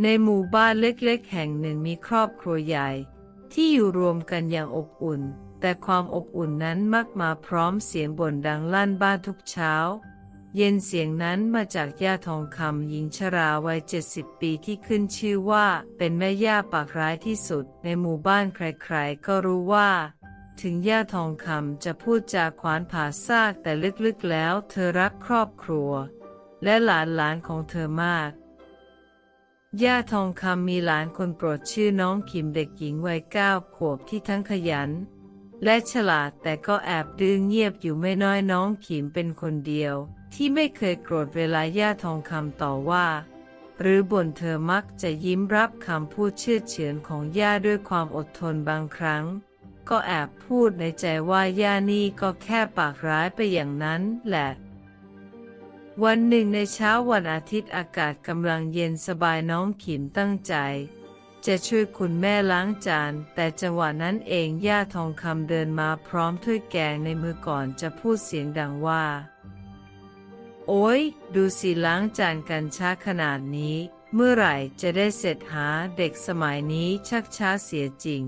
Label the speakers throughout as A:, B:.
A: ในหมู่บ้านเล็กๆ แห่งหนึ่งมีครอบครัวใหญ่ ที่อยู่รวมกันอย่างอบอุ่น แต่ความอบอุ่นนั้นมักมาพร้อมเสียงบ่นดังลั่นบ้านทุกเช้า เย็นเสียงนั้นมาจากย่าทองคำหญิงชราวัยเจ็ดสิบปีที่ขึ้นชื่อว่าเป็นแม่ย่าปากร้ายที่สุด ในหมู่บ้านใครๆ ก็รู้ว่า ถึงย่าทองคำจะพูดจาขวานผ่าซากแต่ลึกๆแล้ว เธอรักครอบครัว และหลานๆของเธอมาก ย่าทองคำมีหลานคนโปรดชื่อน้องขิมเด็กหญิงวัยเก้าขวบที่ทั้งขยัน และฉลาดแต่ก็แอบดื้อเงียบอยู่ไม่น้อยน้องขิมเป็นคนเดียว ที่ไม่เคยโกรธเวลาย่าทองคำต่อว่า หรือบ่นเธอมักจะยิ้มรับคำพูดเชื่อเฉือนของย่าด้วยความอดทนบางครั้ง ก็แอบพูดในใจว่าย่านี่ก็แค่ปากร้ายไปอย่างนั้นแหละ วันหนึ่งในเช้าวันอาทิตย์อากาศกำลังเย็นสบายน้องขิมตั้งใจ จะช่วยคุณแม่ล้างจาน แต่จังหวะนั้นเองย่าทองคำเดินมาพร้อมถ้วยแกงในมือก่อนจะพูดเสียงดังว่า โอ้ยดูสิล้างจานกันช้าขนาดนี้ เมื่อไหร่จะได้เสร็จหาเด็กสมัยนี้ชักช้าเสียจริง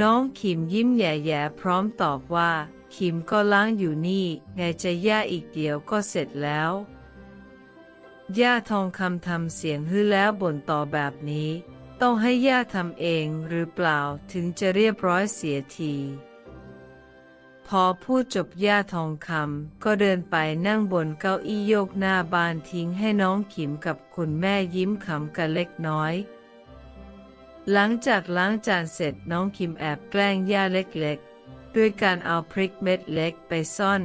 A: น้องขิมยิ้มแย่ๆพร้อมตอบว่า ขิมก็ล้างอยู่นี่ไงจะย่าอีกเดียวก็เสร็จแล้ว ย่าทองคำทำเสียงฮือแล้วบ่นต่อแบบนี้ ต้องให้ย่าทำเองหรือเปล่าถึงจะเรียบร้อยเสียที พอพูดจบย่าทองคำก็เดินไปนั่งบนเก้าอี้โยกหน้าบานทิ้งให้น้องขิมกับคุณแม่ยิ้มขำกันเล็กน้อยหลังจากล้างจานเสร็จน้องคิมแอบแกล้งย่าเล็กๆ ด้วยการเอาพริกเม็ดเล็กไปซ่อน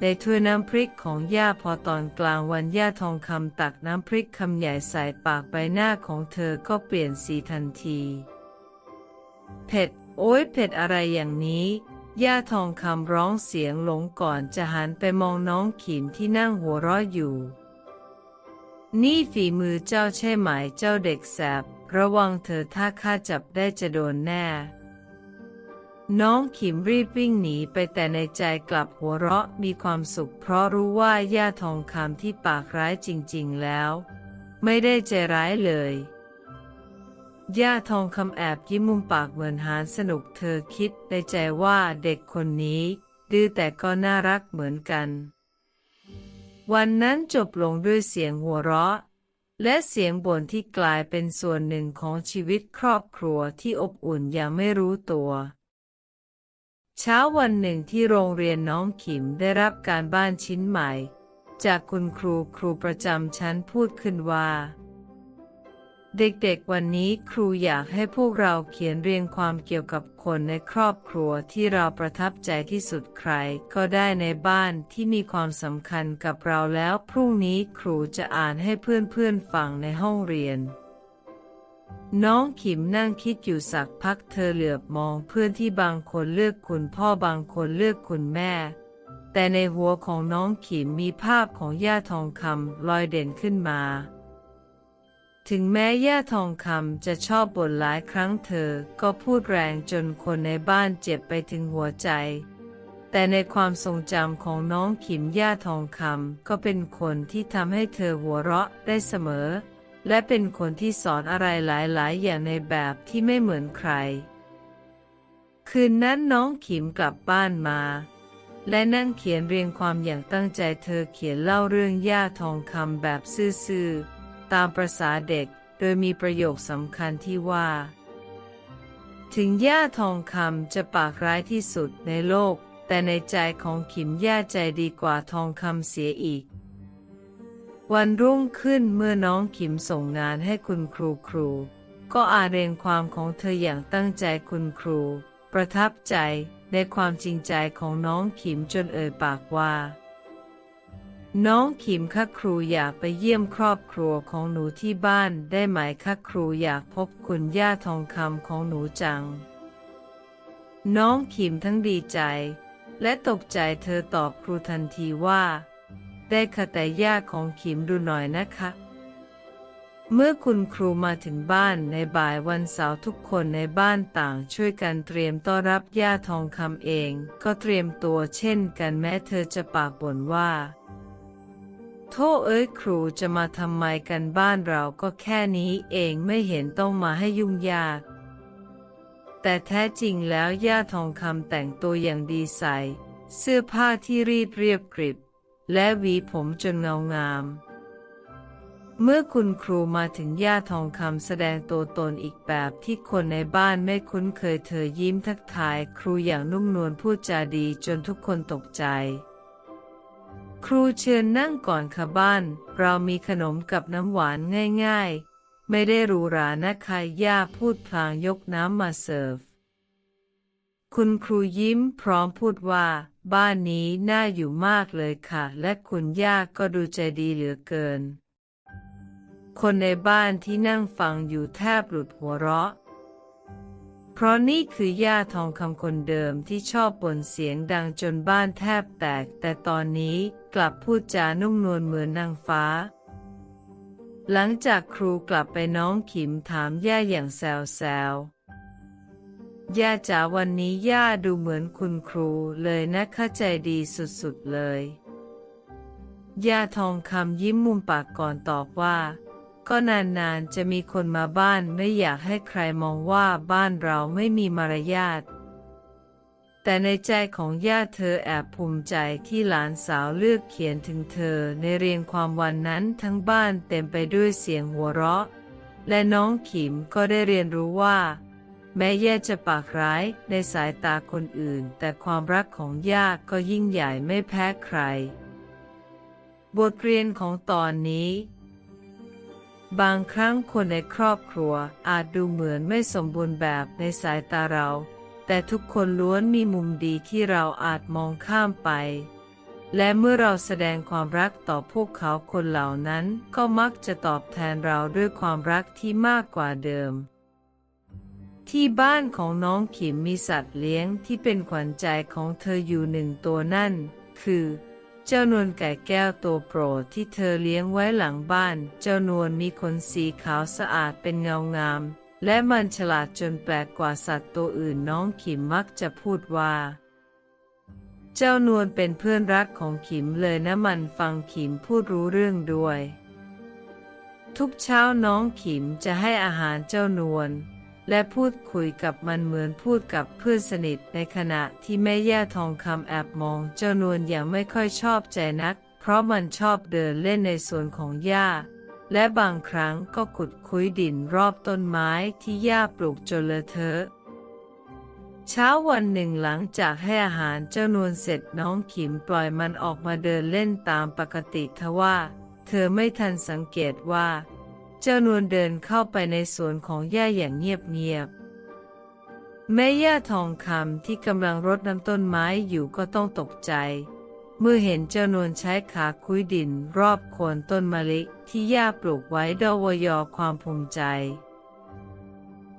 A: ในถ้วยน้ำพริกของย่าพอตอนกลางวันย่าทองคำตักน้ำพริกคำใหญ่ใส่ปากใบหน้าของเธอก็เปลี่ยนสีทันที เผ็ด โอ้ยเผ็ดอะไรอย่างนี้ ย่าทองคำร้องเสียงหลงก่อนจะหันไปมองน้องขิมที่นั่งหัวเราะอยู่ นี่ฝีมือเจ้าใช่ไหมเจ้าเด็กแสบ ระวังเธอถ้าข้าจับได้จะโดนแน่ น้องขิมรีบวิ่งหนีไปแต่ในใจกลับหัวเราะมีความสุขเพราะรู้ว่าย่าทองคำที่ปากร้ายจริงๆแล้ว ไม่ได้ใจร้ายเลย ย่าทองคำแอบยิ้มมุมปากเหมือนหารสนุกเธอคิดในใจว่าเด็กคนนี้ ดื้อแต่ก็น่ารักเหมือนกัน วันนั้นจบลงด้วยเสียงหัวเราะ และเสียงบ่นที่กลายเป็นส่วนหนึ่งของชีวิตครอบครัวที่อบอุ่นอย่างไม่รู้ตัว เช้าวันหนึ่งที่โรงเรียนน้องขิมได้รับการบ้านชิ้นใหม่ จากคุณครูครูประจำชั้นพูดขึ้นว่า เด็กๆวันนี้ครูอยากให้พวกเราเขียนเรียงความเกี่ยวกับคนในครอบครัวที่เราประทับใจที่สุดใครก็ได้ในบ้านที่มีความสำคัญกับเราแล้วพรุ่งนี้ครูจะอ่านให้เพื่อนๆฟังในห้องเรียน น้องขิมนั่งคิดอยู่สักพักเธอเหลือบมองเพื่อนที่บางคนเลือกคุณพ่อบางคนเลือกคุณแม่ แต่ในหัวของน้องขิมมีภาพของย่าทองคำลอยเด่นขึ้นมา ถึงแม้ย่าทองคำจะชอบบ่นหลายครั้งเธอก็พูดแรงจนคนในบ้านเจ็บไปถึงหัวใจ แต่ในความทรงจำของน้องขิมย่าทองคำก็เป็นคนที่ทำให้เธอหัวเราะได้เสมอ และเป็นคนที่สอนอะไรหลาย ๆ อย่างในแบบที่ไม่เหมือนใคร คืนนั้นน้องขิมกลับบ้านมา และนั่งเขียนเรียงความอย่างตั้งใจเธอเขียนเล่าเรื่องย่าทองคำแบบซื่อๆ ตามประษาเด็ก โดยมีประโยคสำคัญที่ว่า ถึงย่าทองคำจะปากร้ายที่สุดในโลก แต่ในใจของขิมย่าใจดีกว่าทองคำเสียอีก วันรุ่งขึ้นเมื่อน้องขิมส่งงานให้คุณครูครู ก็อ่านเรียงความของเธออย่างตั้งใจคุณครู ประทับใจในความจริงใจของน้องขิมจนเอ่ยปากว่า น้องขิมคะครูอยากไปเยี่ยมครอบครัวของหนูที่บ้านได้ไหมคะครูอยากพบคุณย่าทองคำของหนูจัง น้องขิมทั้งดีใจ และตกใจเธอตอบครูทันทีว่า ได้ค่ะแต่ย่าของขิมดูหน่อยนะคะ เมื่อคุณครูมาถึงบ้านในบ่ายวันเสาร์ทุกคนในบ้านต่างช่วยกันเตรียมต้อนรับย่าทองคำเอง ก็เตรียมตัวเช่นกันแม้เธอจะปากบ่นว่า โทษเอ้ยครูจะมาทำไมกันบ้านเราก็แค่นี้เองไม่เห็นต้องมาให้ยุ่งยากแต่แท้จริงแล้วย่าทองคำแต่งตัวอย่างดีใสเสื้อผ้าที่รีดเรียบกริบ และหวีผมจนเงางาม เมื่อคุณครูมาถึงย่าทองคำแสดงตัวตนอีกแบบที่คนในบ้านไม่คุ้นเคยเธอยิ้มทักทายครูอย่างนุ่มนวลพูดจาดีจนทุกคนตกใจ ครูเชิญนั่งก่อนค่ะบ้าน เรามีขนมกับน้ำหวานง่ายๆ ไม่ได้หรูหรานะคะย่าพูดพลางยกน้ำมาเสิร์ฟ คุณครูยิ้มพร้อมพูดว่า บ้านนี้น่าอยู่มากเลยค่ะ และคุณย่าก็ดูใจดีเหลือเกิน คนในบ้านที่นั่งฟังอยู่แทบหลุดหัวเราะ เพราะนี่คือย่าทองคำคนเดิมที่ชอบบ่นเสียงดังจนบ้านแทบแตก แต่ตอนนี้กลับพูดจานุ่มนวลเหมือนนางฟ้า หลังจากครูกลับไปน้องขิมถามย่าอย่างแซวๆ ย่าจ๋าวันนี้ย่าดูเหมือนคุณครูเลยนะเข้าใจดีสุดๆเลย ย่าทองคำยิ้มมุมปากก่อนตอบว่า ก็นานๆจะมีคนมาบ้านไม่อยากให้ใครมองว่าบ้านเราไม่มีมารยาท แต่ในใจของย่าเธอแอบภูมิใจที่หลานสาวเลือกเขียนถึงเธอในเรียงความวันนั้นทั้งบ้านเต็มไปด้วยเสียงหัวเราะ และน้องขิมก็ได้เรียนรู้ว่า แม้แย่จะปากร้ายในสายตาคนอื่น แต่ความรักของย่าก็ยิ่งใหญ่ไม่แพ้ใคร บทเรียนของตอนนี้ บางครั้งคนในครอบครัวอาจดูเหมือนไม่สมบูรณ์แบบในสายตาเรา แต่ทุกคนล้วนมีมุมดีที่เราอาจมองข้ามไป และเมื่อเราแสดงความรักต่อพวกเขาคนเหล่านั้น ก็มักจะตอบแทนเราด้วยความรักที่มากกว่าเดิม ที่บ้านของน้องขิมมีสัตว์เลี้ยงที่เป็นขวัญใจของเธออยู่หนึ่งตัวนั่น คือ เจ้านวลไก่แก้วตัวโปรดที่เธอเลี้ยงไว้หลังบ้าน เจ้านวลมีขนสีขาวสะอาดเป็นเงางาม และมันฉลาดจนแปลกกว่าสัตว์ตัวอื่นน้องขิมมักจะพูดว่า เจ้านวลเป็นเพื่อนรักของขิมเลยนะมันฟังขิมพูดรู้เรื่องด้วย ทุกเช้าน้องขิมจะให้อาหารเจ้านวล และพูดคุยกับมันเหมือนพูดกับเพื่อนสนิทในขณะที่แม่ย่าทองคำแอบมองเจ้านวลอย่างไม่ค่อยชอบใจนัก เพราะมันชอบเดินเล่นในสวนของย่า และบางครั้งก็ขุดคุยดินรอบต้นไม้ที่ย่าปลูกจนเลอะเทอะเช้าวันหนึ่งหลังจากให้อาหารเจ้านวลเสร็จน้องขิมปล่อยมันออกมาเดินเล่นตามปกติทว่า เธอไม่ทันสังเกตว่า เจ้านวลเดินเข้าไปในสวนของย่าอย่างเงียบๆแม่ย่าทองคำที่กำลังรดน้ำต้นไม้อยู่ก็ต้องตกใจ เมื่อเห็นเจ้านวลใช้ขาคุยดินรอบโคนต้นมะลิที่ย่าปลูกไว้ดอวยอความภูมิใจ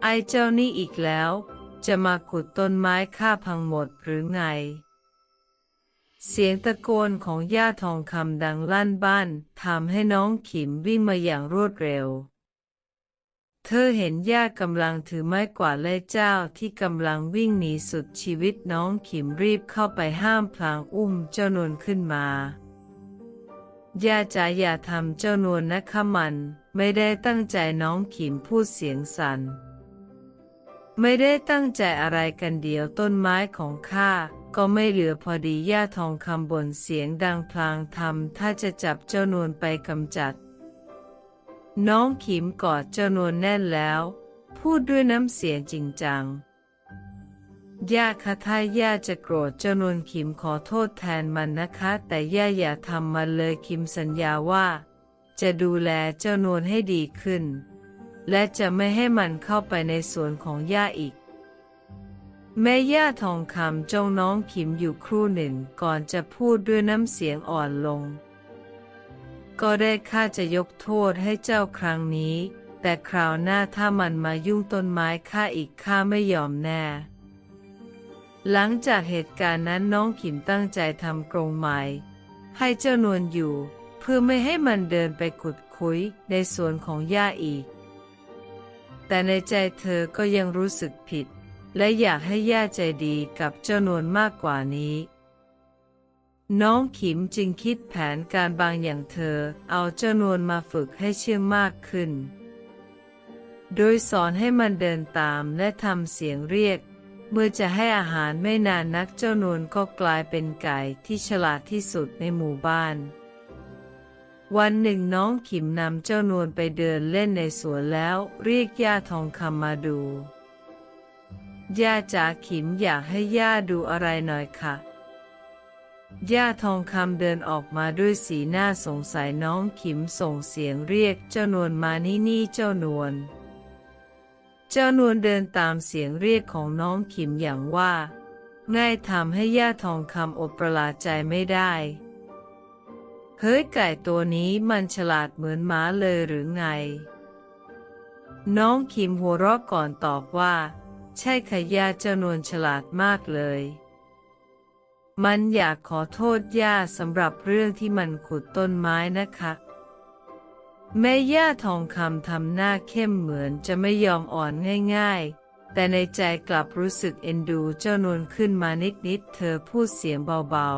A: ไอเจ้านี่อีกแล้ว จะมาขุดต้นไม้ฆ่าพังหมดหรือไง เสียงตะโกนของย่าทองคำดังลั่นบ้านทำให้น้องขิมวิ่งมาอย่างรวดเร็ว เธอเห็นย่ากำลังถือไม้กวาดไล่เจ้าที่กำลังวิ่งหนีสุดชีวิตน้องขิมรีบเข้าไปห้ามพลางอุ้มเจ้านวลขึ้นมาย่าจ๋าอย่าทำเจ้านวลนะคะมัน ไม่ได้ตั้งใจน้องขิมพูดเสียงสัน่นไม่ได้ตั้งใจอะไรกันเดียวต้นไม้ของข้า ก็ไม่เหลือพอดีย่าทองคำบ่นเสียงดังพลางทำถ้าจะจับเจ้านวลไปกำจัด น้องขิมกอดเจ้านวลแน่นแล้ว พูดด้วยน้ำเสียงจริงจังย่าคะถ้าย่าจะโกรธเจ้านวลขิมขอโทษแทนมันนะคะ แต่ย่าอย่าทำมันเลยคิมสัญญาว่า จะดูแลเจ้านวลให้ดีขึ้น และจะไม่ให้มันเข้าไปในสวนของย่าอีก แม่ย่าทองคำจ้องน้องขิมอยู่ครู่หนึ่งก่อนจะพูดด้วยน้ำเสียงอ่อนลง ก็ได้ข้าจะยกโทษให้เจ้าครั้งนี้ แต่คราวหน้าถ้ามันมายุ่งต้นไม้ข้าอีกข้าไม่ยอมแน่ หลังจากเหตุการณ์นั้นน้องขิมตั้งใจทำกรงใหม่ ให้เจ้านวลอยู่ เพื่อไม่ให้มันเดินไปขุดคุยในสวนของย่าอีก แต่ในใจเธอก็ยังรู้สึกผิด และอยากให้ย่าใจดีกับเจ้านวลมากกว่านี้ น้องขิมจึงคิดแผนการบางอย่างเธอเอาเจ้านวลมาฝึกให้เชื่องมากขึ้น โดยสอนให้มันเดินตามและทำเสียงเรียก เมื่อจะให้อาหารไม่นานนักเจ้านวลก็กลายเป็นไก่ที่ฉลาดที่สุดในหมู่บ้าน วันหนึ่งน้องขิมนำเจ้านวลไปเดินเล่นในสวนแล้วเรียกย่าทองคำมาดู ย่าจ๋าขิมอยากให้ย่าดูอะไรหน่อยค่ะ ย่าทองคำเดินออกมาด้วยสีหน้าสงสัยน้องขิมส่งเสียงเรียกเจ้านวลมานี่นี่เจ้านวล เจ้านวลเดินตามเสียงเรียกของน้องขิมอย่างว่า ง่ายทำให้ย่าทองคำอดประหลาดใจไม่ได้ เฮ้ยไก่ตัวนี้มันฉลาดเหมือนหม้าเลยหรือไง น้องขิมหัวเราะก่อนตอบว่า ใช่ค่ะย่าเจ้านวลฉลาดมากเลย มันอยากขอโทษย่าสำหรับเรื่องที่มันขุดต้นไม้นะคะ แม่ย่าทองคำทำหน้าเข้มเหมือนจะไม่ยอมอ่อนง่ายๆ แต่ในใจกลับรู้สึกเอ็นดูเจ้านวลขึ้นมานิดๆ เธอพูดเสียงเบา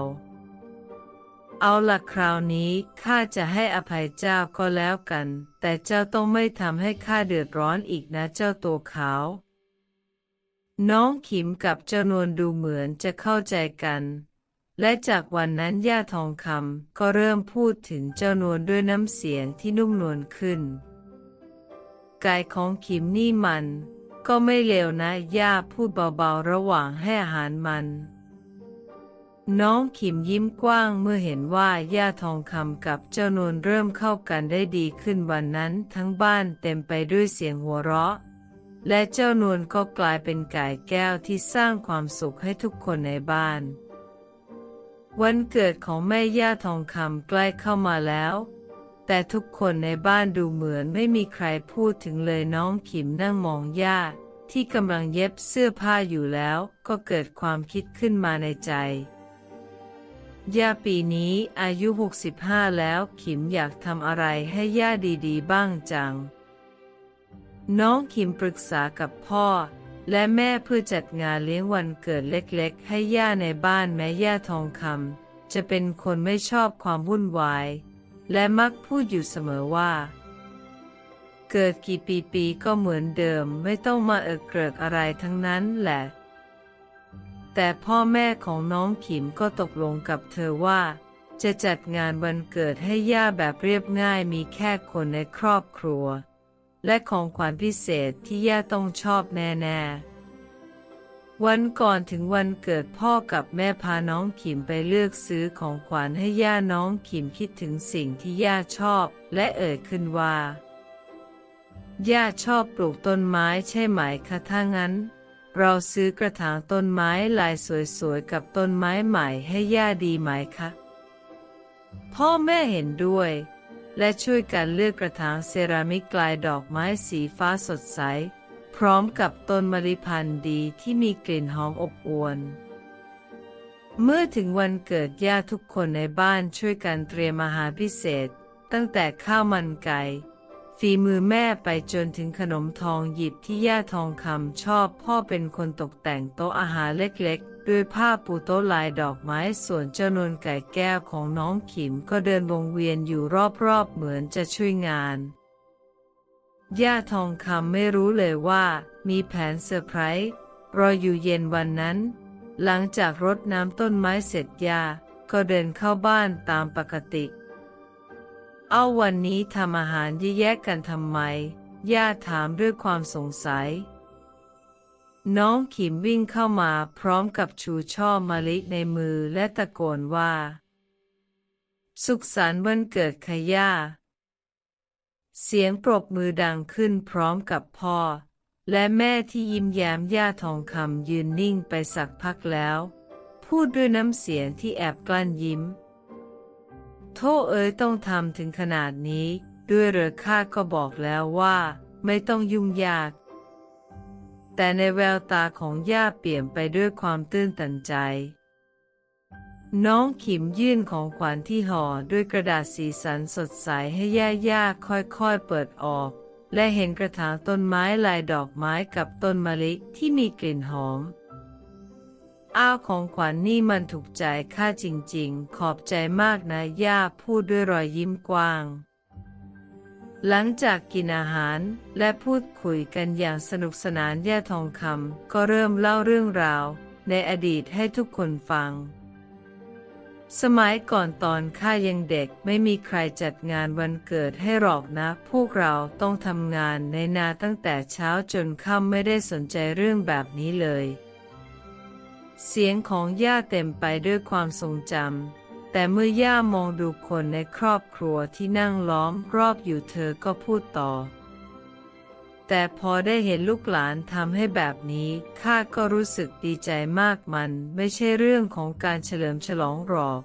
A: ๆ เอาละคราวนี้ข้าจะให้อภัยเจ้าก็แล้วกัน แต่เจ้าต้องไม่ทำให้ข้าเดือดร้อนอีกนะเจ้าตัวขาว น้องขิมกับเจ้านวลดูเหมือนจะเข้าใจกัน และจากวันนั้นย่าทองคำก็เริ่มพูดถึงเจ้านวลด้วยน้ำเสียงที่นุ่มนวลขึ้น กายของขิมนี่มัน ก็ไม่เลวนะย่าพูดเบาๆระหว่างให้อาหารมัน น้องขิมยิ้มกว้างเมื่อเห็นว่าย่าทองคำกับเจ้านวลเริ่มเข้ากันได้ดีขึ้นวันนั้นทั้งบ้านเต็มไปด้วยเสียงหัวเราะ และเจ้านวลก็กลายเป็นไก่แก้วที่สร้างความสุขให้ทุกคนในบ้าน วันเกิดของแม่ย่าทองคำใกล้เข้ามาแล้ว แต่ทุกคนในบ้านดูเหมือนไม่มีใครพูดถึงเลยน้องขิมนั่งมองย่าที่กำลังเย็บเสื้อผ้าอยู่แล้วก็เกิดความคิดขึ้นมาในใจ ย่าปีนี้อายุ 65 แล้วขิมอยากทำอะไรให้ย่าดีๆ บ้างจัง น้องขิมปรึกษากับพ่อ และแม่เพื่อจัดงานเลี้ยงวันเกิดเล็กๆ ให้ย่าในบ้านแม้ย่าทองคำจะเป็นคนไม่ชอบความวุ่นวาย และมักพูดอยู่เสมอว่า เกิดกี่ปีปีก็เหมือนเดิมไม่ต้องมาเอิกเกริกอะไรทั้งนั้นแหละ แต่พ่อแม่ของน้องขิมก็ตกลงกับเธอว่า จะจัดงานวันเกิดให้ย่าแบบเรียบง่ายมีแค่คนในครอบครัว และของขวัญพิเศษที่ย่าต้องชอบแน่ๆวันก่อนถึงวันเกิดพ่อกับแม่พาน้องขิมไปเลือกซื้อของขวัญให้ย่าน้องขิมคิดถึงสิ่งที่ย่าชอบและเอ่ยขึ้นว่า ย่าชอบปลูกต้นไม้ใช่ไหมคะถ้างั้น เราซื้อกระถางต้นไม้ลายสวยๆกับต้นไม้ใหม่ให้ย่าดีไหมคะ พ่อแม่เห็นด้วย และช่วยกันเลือกกระถางเซรามิกกลายดอกไม้สีฟ้าสดใส พร้อมกับต้นมะลิพันธุ์ดีที่มีกลิ่นหอมอบอวลเมื่อถึงวันเกิดย่าทุกคนในบ้านช่วยกันเตรียมอาหารพิเศษ ตั้งแต่ข้าวมันไก่ฝีมือแม่ไปจนถึงขนมทองหยิบที่ย่าทองคำชอบพ่อเป็นคนตกแต่งโต๊ะอาหารเล็ก ด้วยผ้าปูโต๊ะลายดอกไม้ส่วนเจ้านวลไก่แก้วของน้องขิมก็เดินวงเวียนอยู่รอบๆเหมือนจะช่วยงาน ย่าทองคำไม่รู้เลยว่า มีแผนเซอร์ไพรส์รออยู่เย็นวันนั้น หลังจากรดน้ำต้นไม้เสร็จยาก็เดินเข้าบ้านตามปกติ เอาวันนี้ทำอาหารแยกกันทำไม ย่าถามด้วยความสงสัย น้องขิมวิ่งเข้ามาพร้อมกับชูช่อมะลิในมือและตะโกนว่า สุขสันต์วันเกิดค่ะย่า เสียงปรบมือดังขึ้นพร้อมกับพ่อ และแม่ที่ยิ้มแย้มย่าทองคำยืนนิ่งไปสักพักแล้ว พูดด้วยน้ำเสียงที่แอบกลั้นยิ้ม โทษเอ๋ยต้องทำถึงขนาดนี้ ด้วยเหรือข้าก็บอกแล้วว่า ไม่ต้องยุ่งยาก แต่ในแววตาของย่าเปลี่ยนไปด้วยความตื้นตันใจ น้องขิมยื่นของขวัญที่ห่อด้วยกระดาษสีสันสดใสให้ย่าย่าค่อยๆเปิดออก และเห็นกระถางต้นไม้ลายดอกไม้กับต้นมะลิที่มีกลิ่นหอม อ้าวของขวัญนนี่มันถูกใจข้าจริงๆ ขอบใจมากนะย่าพูดด้วยรอยยิ้มกว้าง หลังจากกินอาหารและพูดคุยกันอย่างสนุกสนานย่าทองคำก็เริ่มเล่าเรื่องราว ในอดีตให้ทุกคนฟัง สมัยก่อนตอนข้ายังเด็กไม่มีใครจัดงานวันเกิดให้หรอกนะ พวกเราต้องทำงานในนาตั้งแต่เช้าจนค่ำไม่ได้สนใจเรื่องแบบนี้เลย เสียงของย่าเต็มไปด้วยความทรงจำ แต่เมื่อย่ามองดูคนในครอบครัวที่นั่งล้อมรอบอยู่เธอก็พูดต่อ แต่พอได้เห็นลูกหลานทำให้แบบนี้ข้าก็รู้สึกดีใจมากมันไม่ใช่เรื่องของการเฉลิมฉลองหรอก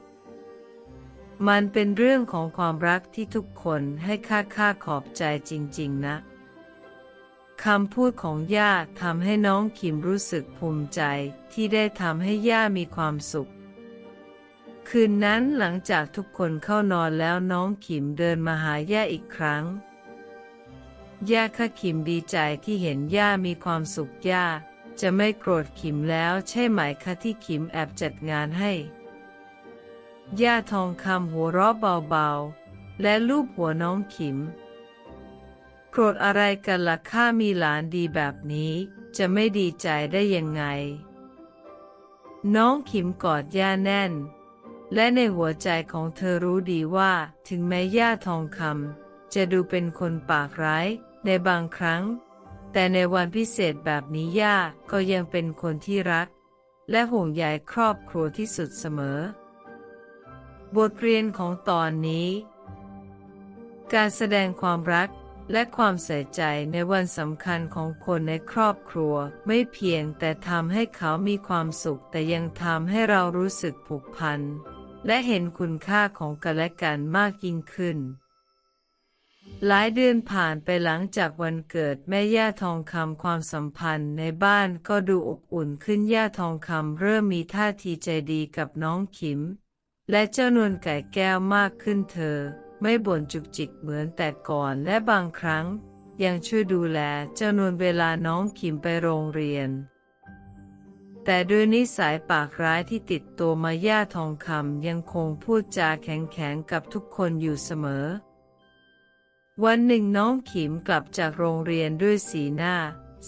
A: มันเป็นเรื่องของความรักที่ทุกคนให้ค่าค่าขอบใจจริง ๆ นะคำพูดของย่าทำให้น้องขิมรู้สึกภูมิใจที่ได้ทำให้ย่ามีความสุข คืนนั้นหลังจากทุกคนเข้านอนแล้วน้องขิมเดินมาหาย่าอีกครั้ง ย่าค่ะขิมดีใจที่เห็นย่ามีความสุขย่า จะไม่โกรธขิมแล้วใช่ไหมคะที่ขิมแอบจัดงานให้ ย่าทองคำหัวเราะเบาๆ และลูบหัวน้องขิม โกรธอะไรกันล่ะข้ามีหลานดีแบบนี้ จะไม่ดีใจได้ยังไง น้องขิมกอดย่าแน่น และในหัวใจของเธอรู้ดีว่า ถึงแม้ย่าทองคำจะดูเป็นคนปากร้ายในบางครั้ง แต่ในวันพิเศษแบบนี้ย่าก็ยังเป็นคนที่รัก และห่วงใยครอบครัวที่สุดเสมอ บทเรียนของตอนนี้ การแสดงความรักและความใส่ใจในวันสำคัญของคนในครอบครัวไม่เพียงแต่ทำให้เขามีความสุขแต่ยังทำให้เรารู้สึกผูกพัน และเห็นคุณค่าของกันและกันมากยิ่งขึ้น หลายเดือนผ่านไปหลังจากวันเกิดแม่ย่าทองคำความสัมพันธ์ในบ้านก็ดูอบอุ่นขึ้นย่าทองคำเริ่มมีท่าทีใจดีกับน้องขิม และเจ้านวลไก่แก้วมากขึ้นเธอ ไม่บ่นจุกจิกเหมือนแต่ก่อนและบางครั้ง ยังช่วยดูแลเจ้านวลเวลาน้องขิมไปโรงเรียน แต่ด้วยนิสัยปากร้ายที่ติดตัวมาย่าทองคำยังคงพูดจาแข็งๆกับทุกคนอยู่เสมอ วันหนึ่งน้องขิมกลับจากโรงเรียนด้วยสีหน้า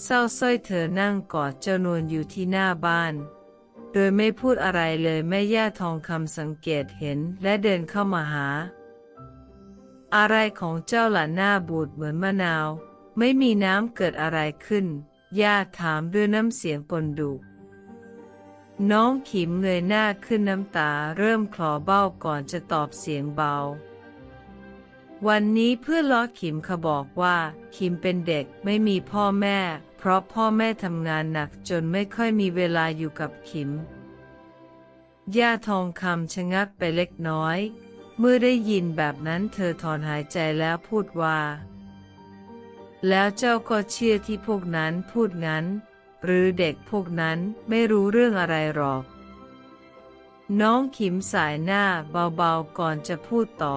A: เศร้าสร้อยเธอนั่งกอดเจ้านวลอยู่ที่หน้าบ้าน โดยไม่พูดอะไรเลยแม่ย่าทองคำสังเกตเห็นและเดินเข้ามาหา อะไรของเจ้าหล่ะหน้าบูดเหมือนมะนาว ไม่มีน้ำเกิดอะไรขึ้น ย่าถามด้วยน้ำเสียงปนดุ น้องขิมเงยหน้าขึ้นน้ำตาเริ่มคลอเบ้าก่อนจะตอบเสียงเบา วันนี้เพื่อนล้อขิมเขาบอกว่า ขิมเป็นเด็กไม่มีพ่อแม่ เพราะพ่อแม่ทำงานหนักจนไม่ค่อยมีเวลาอยู่กับขิม ย่าทองคำชะงักไปเล็กน้อย เมื่อได้ยินแบบนั้นเธอถอนหายใจแล้วพูดว่า แล้วเจ้าก็เชื่อที่พวกนั้นพูดงั้น หรือเด็กพวกนั้นไม่รู้เรื่องอะไรหรอก น้องขิมสายหน้าเบาๆก่อนจะพูดต่อ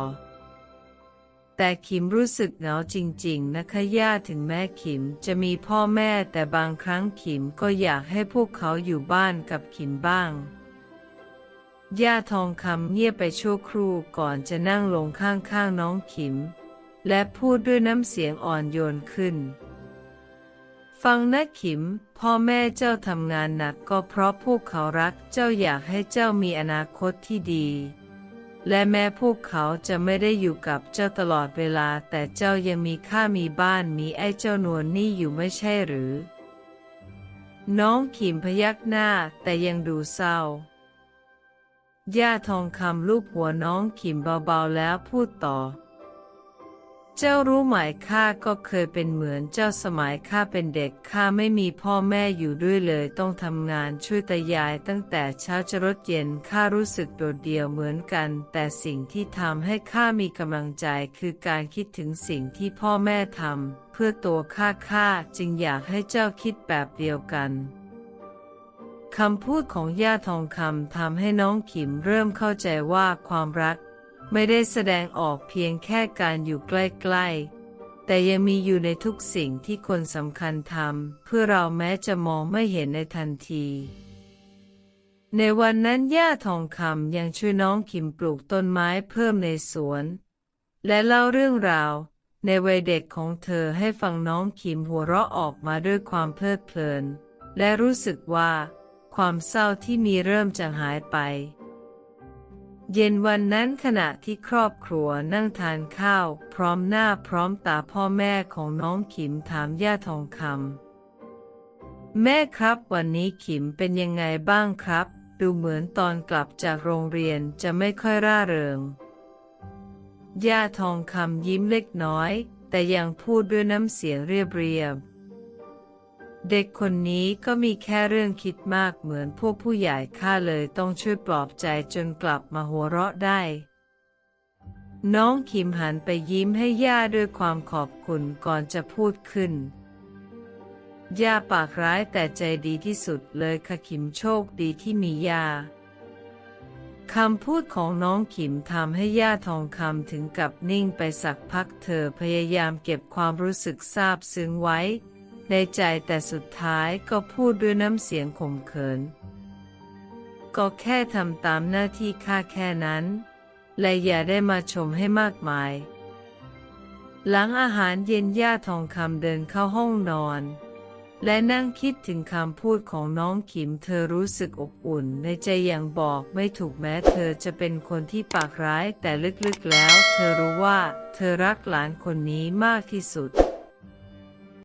A: แต่ขิมรู้สึกเหงาจริงๆ นะคะย่าถึงแม้ขิมจะมีพ่อแม่แต่บางครั้งขิมก็อยากให้พวกเขาอยู่บ้านกับขิมบ้าง ย่าทองคำเงียบไปชั่วครู่ก่อนจะนั่งลงข้างๆน้องขิม และพูดด้วยน้ำเสียงอ่อนโยนขึ้น ฟังนะขิม พ่อแม่เจ้าทำงานหนักก็เพราะพวกเขารักเจ้าอยากให้เจ้ามีอนาคตที่ดี และแม้พวกเขาจะไม่ได้อยู่กับเจ้าตลอดเวลา แต่เจ้ายังมีค่ามีบ้านมีไอ้เจ้านวลนี่อยู่ไม่ใช่หรือ น้องขิมพยักหน้าแต่ยังดูเศร้า ย่าทองคำลูบหัวน้องขิมเบาๆแล้วพูดต่อ เจ้ารู้ไหมข้าก็เคยเป็นเหมือนเจ้าสมัยข้าเป็นเด็กข้าไม่มีพ่อแม่อยู่ด้วยเลยต้องทำงานช่วยตายายตั้งแต่เช้าจรดเย็นข้ารู้สึกโดดเดี่ยวเหมือนกัน แต่สิ่งที่ทำให้ข้ามีกำลังใจคือการคิดถึงสิ่งที่พ่อแม่ทำเพื่อตัวข้าข้าจึงอยากให้เจ้าคิดแบบเดียวกันคำพูดของย่าทองคำทำให้น้องขิมเริ่มเข้าใจว่าความรัก ไม่ได้แสดงออกเพียงแค่การอยู่ใกล้ๆ แต่ยังมีอยู่ในทุกสิ่งที่คนสำคัญทำเพื่อเราแม้จะมองไม่เห็นในทันที ในวันนั้นย่าทองคำยังช่วยน้องขิมปลูกต้นไม้เพิ่มในสวน และเล่าเรื่องราว ในวัยเด็กของเธอให้ฟังน้องขิมหัวเราะออกมาด้วยความเพลิดเพลิน และรู้สึกว่า ความเศร้าที่มีเริ่มจะหายไป เย็นวันนั้นขณะที่ครอบครัวนั่งทานข้าว พร้อมหน้าพร้อมตาพ่อแม่ของน้องขิมถามย่าทองคำแม่ครับวันนี้ขิมเป็นยังไงบ้างครับ ดูเหมือนตอนกลับจากโรงเรียนจะไม่ค่อยร่าเริงย่าทองคำยิ้มเล็กน้อย แต่ยังพูดด้วยน้ำเสียงเรียบเรียบ เด็กคนนี้ก็มีแค่เรื่องคิดมากเหมือนพวกผู้ใหญ่ข้าเลยต้องช่วยปลอบใจจนกลับมาหัวเราะได้ น้องขิมหันไปยิ้มให้ย่าด้วยความขอบคุณก่อนจะพูดขึ้น ย่าปากร้ายแต่ใจดีที่สุดเลยค่ะขิมโชคดีที่มีย่าคำพูดของน้องขิมทำให้ย่าทองคำถึงกับนิ่งไปสักพักเธอพยายามเก็บความรู้สึกซาบซึ้งไว้ ในใจแต่สุดท้ายก็พูดด้วยน้ำเสียงขมเขื่นก็แค่ทำตามหน้าที่ข้าแค่นั้น และอย่าได้มาชมให้มากมาย หลังอาหารเย็นย่าทองคำเดินเข้าห้องนอน และนั่งคิดถึงคำพูดของน้องขิมเธอรู้สึกอบอุ่นในใจอย่างบอกไม่ถูกแม้เธอจะเป็นคนที่ปากร้ายแต่ลึกๆแล้ว เธอรู้ว่าเธอรักหลานคนนี้มากที่สุด